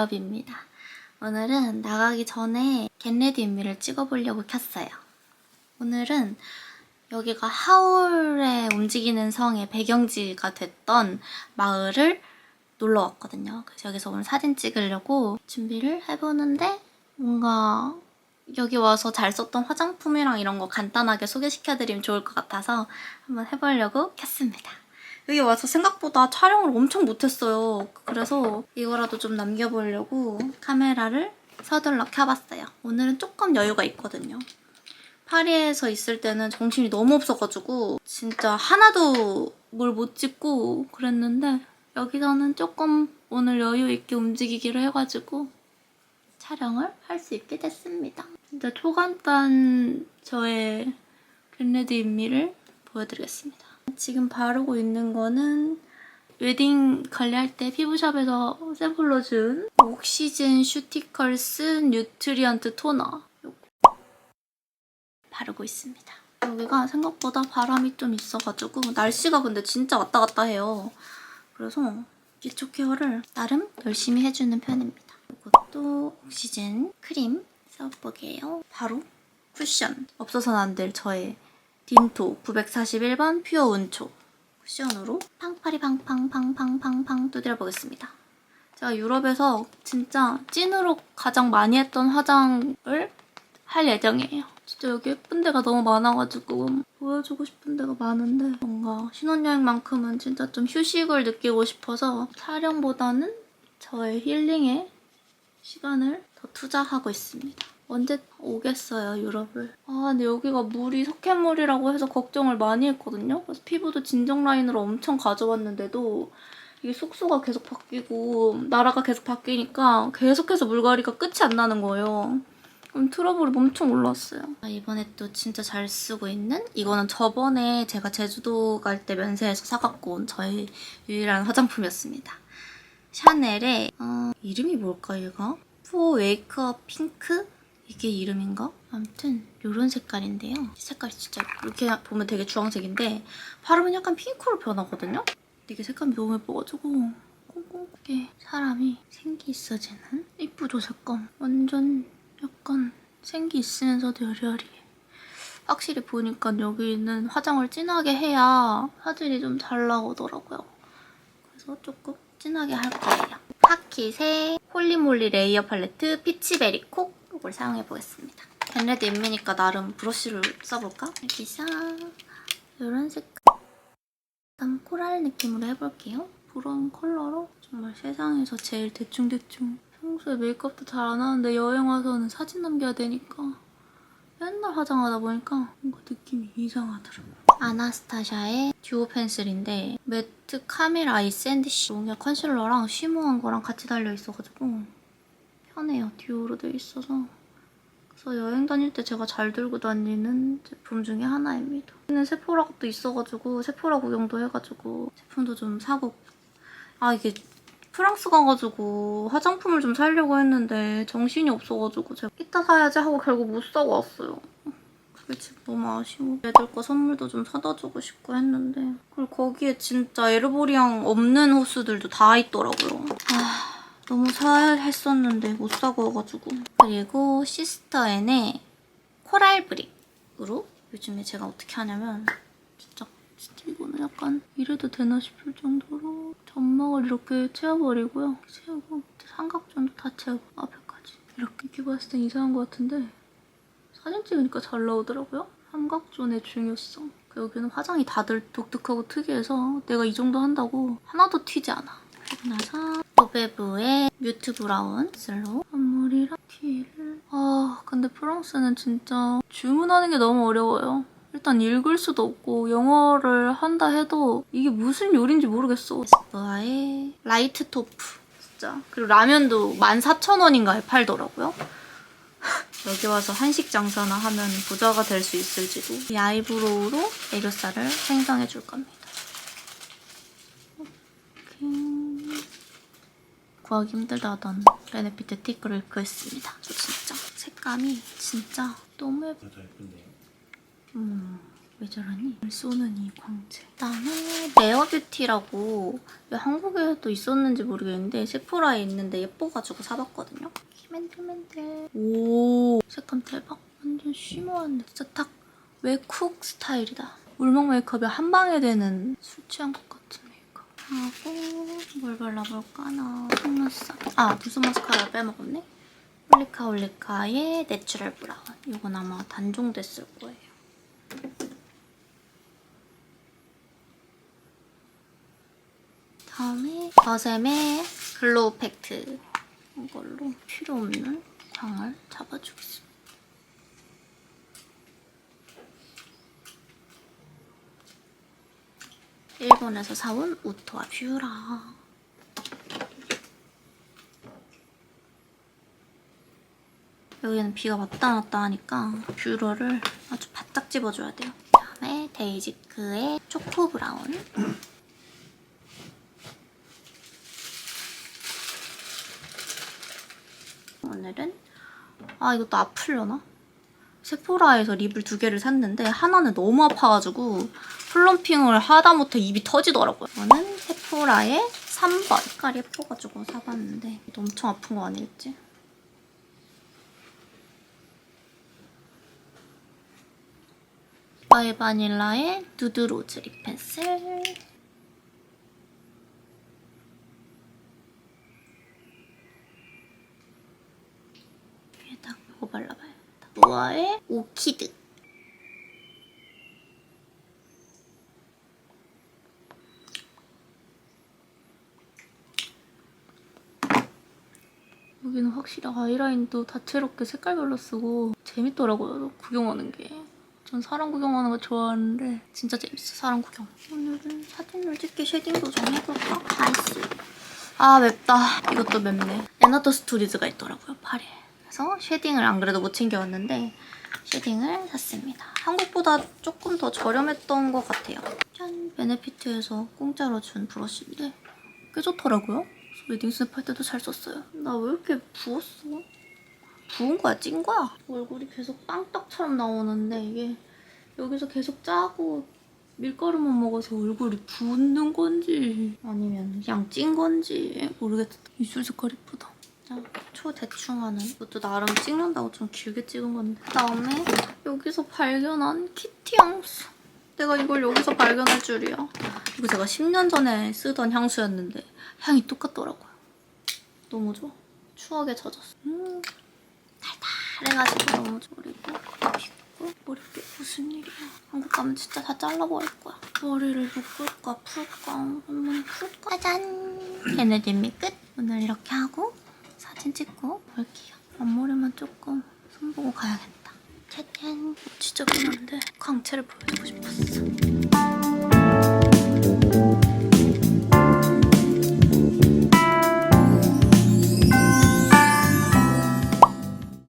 유럽입니다. 오늘은 나가기 전에 겟레디 인미를 찍어보려고 켰어요. 오늘은 여기가 하울의 움직이는 성의 배경지가 됐던 마을을 놀러 왔거든요. 그래서 여기서 오늘 사진 찍으려고 준비를 해보는데 뭔가 여기 와서 잘 썼던 화장품이랑 이런 거 간단하게 소개시켜드리면 좋을 것 같아서 한번 해보려고 켰습니다 여기 와서 생각보다 촬영을 엄청 못했어요. 그래서 이거라도 좀 남겨보려고 카메라를 서둘러 켜봤어요. 오늘은 조금 여유가 있거든요. 파리에서 있을 때는 정신이 너무 없어가지고 진짜 하나도 뭘 못 찍고 그랬는데 여기서는 조금 오늘 여유 있게 움직이기로 해가지고 촬영을 할 수 있게 됐습니다. 진짜 초간단 저의 겟레디 인미를 보여드리겠습니다. 지금 바르고 있는 거는 웨딩 관리할 때 피부샵에서 샘플로 준 옥시즌 슈티컬스 뉴트리언트 토너 바르고 있습니다. 여기가 생각보다 바람이 좀 있어가지고 날씨가 근데 진짜 왔다 갔다 해요. 그래서 기초 케어를 나름 열심히 해주는 편입니다. 이것도 옥시즌 크림 써볼게요. 바로 쿠션 없어서는 안 될 저의 딘토 941번 퓨어 운초 쿠션으로 팡파리 팡팡팡팡팡팡 두드려 보겠습니다. 제가 유럽에서 진짜 찐으로 가장 많이 했던 화장을 할 예정이에요. 진짜 여기 예쁜 데가 너무 많아가지고 보여주고 싶은 데가 많은데 뭔가 신혼여행만큼은 진짜 좀 휴식을 느끼고 싶어서 촬영보다는 저의 힐링에 시간을 더 투자하고 있습니다. 언제 오겠어요, 유럽을. 아, 근데 여기가 물이 석회물이라고 해서 걱정을 많이 했거든요. 그래서 피부도 진정 라인으로 엄청 가져왔는데도 이게 숙소가 계속 바뀌고 나라가 계속 바뀌니까 계속해서 물갈이가 끝이 안 나는 거예요. 그럼 트러블이 엄청 올랐어요. 아, 이번에 또 진짜 잘 쓰고 있는 이거는 저번에 제가 제주도 갈 때 면세에서 사갖고 온 저의 유일한 화장품이었습니다. 샤넬의 어, 이름이 뭘까 얘가? 포 웨이크업 핑크? 이게 이름인가? 아무튼 이런 색깔인데요. 색깔이 진짜 이렇게 보면 되게 주황색인데 바르면 약간 핑크로 변하거든요? 이게 색감이 너무 예뻐가지고 꽁꽁하게 사람이 생기 있어지는 이쁘죠 색감. 완전 약간 생기 있으면서도 여리여리해. 확실히 보니까 여기는 화장을 진하게 해야 화질이 좀 잘 나오더라고요. 그래서 조금 진하게 할 거예요. 파킷의 홀리몰리 레이어 팔레트 피치베리 콕 이걸 사용해 보겠습니다. 겟레드 인미니까 나름 브러쉬를 써볼까? 이렇게 싹 이런 색깔 일단 코랄 느낌으로 해볼게요. 브라운 컬러로 정말 세상에서 제일 대충대충 평소에 메이크업도 잘 안 하는데 여행 와서는 사진 남겨야 되니까 맨날 화장하다 보니까 뭔가 느낌이 이상하더라고요. 아나스타샤의 듀오 펜슬인데 매트 카밀 아이 샌드쉬 용역 컨실러랑 쉬머한 거랑 같이 달려있어가지고 편해요. 듀오로 돼 있어서 그래서 여행 다닐 때 제가 잘 들고 다니는 제품 중에 하나입니다. 여기는 세포라 것도 있어가지고 세포라 구경도 해가지고 제품도 좀 사고 아 이게 프랑스 가가지고 화장품을 좀 사려고 했는데 정신이 없어가지고 제가 이따 사야지 하고 결국 못 사고 왔어요. 그게 지금 너무 아쉬워. 애들 거 선물도 좀 사다 주고 싶고 했는데 그리고 거기에 진짜 에르보리앙 없는 호수들도 다 있더라고요. 아 너무 사야 했었는데 못 사고 와가지고 그리고 시스터앤의 코랄 브릭으로 요즘에 제가 어떻게 하냐면 진짜 진짜 이거는 약간 이래도 되나 싶을 정도로 점막을 이렇게 채워버리고요. 채우고 삼각존도 다 채우고 앞에까지 이렇게 이렇게 봤을 땐 이상한 것 같은데 사진 찍으니까 잘 나오더라고요. 삼각존의 중요성. 그 여기는 화장이 다들 독특하고 특이해서 내가 이 정도 한다고 하나도 튀지 않아. 그리고 나서 노베브의 뮤트 브라운 슬로 앞머리랑 티를 아 근데 프랑스는 진짜 주문하는 게 너무 어려워요. 일단 읽을 수도 없고 영어를 한다 해도 이게 무슨 요리인지 모르겠어. 에스쁘아의 라이트 토프 진짜 그리고 라면도 14,000원인가에 팔더라고요. 여기 와서 한식 장사나 하면 부자가 될 수 있을지도 이 아이브로우로 애교살을 생성해 줄 겁니다. 이렇게 구하기 힘들다던 베네피트 티크를 구했습니다. 저 진짜 색감이 진짜 너무 예뻐. 음, 왜 저러니? 물 쏘는 이 광채. 그다음에 네어뷰티라고 왜 한국에도 있었는지 모르겠는데 세포라에 있는데 예뻐가지고 사봤거든요. 키맨틀맨틀. 오 색감 대박. 완전 쉬머한데 진짜 딱 웨쿡 스타일이다. 울먹 메이크업이 한 방에 되는 술 취한 것 메이크업. 하고 뭘 발라볼까나. 속눈썹. 아 무슨 마스카라 빼먹었네. 홀리카 홀리카의 내추럴 브라운. 이건 아마 단종됐을 거예요. 다음에 더샘의 글로우 팩트 이걸로 필요 없는 광을 잡아주겠습니다. 일본에서 사온 우토와 뷰라. 여기는 비가 왔다 갔다 하니까 뷰러를 아주 바짝 집어줘야 돼요. 다음에 데이지크의 초코 브라운. 오늘은 아 이것도 아플려나? 세포라에서 립을 두 개를 샀는데 하나는 너무 아파가지고 플럼핑을 하다 못해 입이 터지더라고요. 이거는 세포라의 3번 색깔이 예뻐가지고 사봤는데 엄청 아픈 거 아니겠지? 바이 바닐라의 누드 로즈 립 펜슬 위에다 이거 노아의 오키드 여기는 확실히 아이라인도 다채롭게 색깔별로 쓰고 재밌더라고요. 구경하는 게. 전 사람 구경하는 거 좋아하는데 진짜 재밌어 사람 구경. 오늘은 사진을 찍게 쉐딩도 좀 해볼까? 나이스. 아 맵다. 이것도 맵네. 에너더 스토리즈가 있더라고요 팔에. 그래서 쉐딩을 안 그래도 못 챙겨왔는데 쉐딩을 샀습니다. 한국보다 조금 더 저렴했던 것 같아요. 짠! 베네피트에서 공짜로 준 브러쉬인데 꽤 좋더라고요. 웨딩 스냅 할 때도 잘 썼어요. 나 왜 이렇게 부었어? 부은 거야? 찐 거야? 얼굴이 계속 빵떡처럼 나오는데 이게 여기서 계속 짜고 밀가루만 먹어서 얼굴이 붓는 건지 아니면 그냥 찐 건지 모르겠다. 입술 색깔 이쁘다. 자, 초 대충 하는? 이것도 나름 찍는다고 좀 길게 찍은 건데. 그다음에 여기서 발견한 키티 향수. 내가 이걸 여기서 발견할 줄이야. 이거 제가 10년 전에 쓰던 향수였는데 향이 똑같더라고요. 너무 좋아. 추억에 젖었어. 음, 달달해가지고 너무 좋아. 그리고 빗고 머리빗 무슨 일이야. 한국 가면 진짜 다 잘라버릴 거야. 머리를 묶을까 풀까? 한번 풀까? 짜잔! 걔네들미 끝! 오늘 이렇게 하고 사진 찍고 볼게요. 앞머리만 조금 손보고 가야겠다. 짜잔. 진짜 그런데 광채를 보여주고 싶었어.